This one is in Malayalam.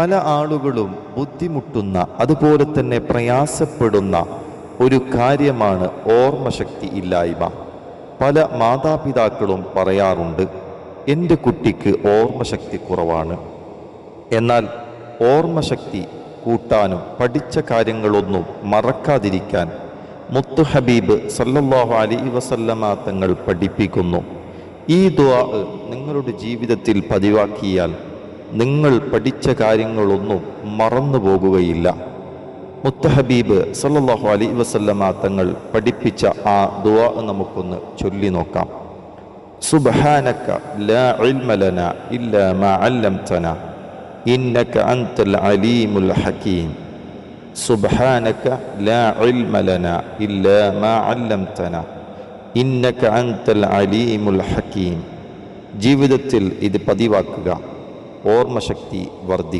പല ആളുകളും ബുദ്ധിമുട്ടുന്ന അതുപോലെ തന്നെ പ്രയാസപ്പെടുന്ന ഒരു കാര്യമാണ് ഓർമ്മശക്തി ഇല്ലായ്മ. പല മാതാപിതാക്കളും പറയാറുണ്ട് എന്റെ കുട്ടിക്ക് ഓർമ്മശക്തി കുറവാണ്. എന്നാൽ ഓർമ്മശക്തി കൂട്ടാനും പഠിച്ച കാര്യങ്ങളൊന്നും മറക്കാതിരിക്കാൻ മുത്തു ഹബീബ് സല്ലല്ലാഹു അലൈഹി വസല്ലമ തങ്ങൾ പഠിപ്പിക്കുന്നു. ഈ ദുആ നിങ്ങളുടെ ജീവിതത്തിൽ പതിവാക്കിയാൽ നിങ്ങൾ പഠിച്ച കാര്യങ്ങളൊന്നും മറന്നു പോകുകയില്ല. മുത്തഹബീബ് സല്ലാഹു അലൈഹി വസല്ലമ തങ്ങൾ പഠിപ്പിച്ച ആ ദുആ നമുക്കൊന്ന് ചൊല്ലി നോക്കാം. സുബ്ഹാനക ലാ ഇൽമ ലനാ ഇല്ലാ മാ അല്ലംതനാ. ഇന്നക അൻതൽ അലീമുൽ ഹകീം. സുബ്ഹാനക ലാ ഇൽമ ലനാ ഇല്ലാ മാ അല്ലംതനാ. ഇന്നക അൻതൽ അലീമുൽ ഹകീം. ജീവിതത്തിൽ ഇത് പതിവാക്കുക. ഓർമ്മശക്തി വർദ്ധിക്കും.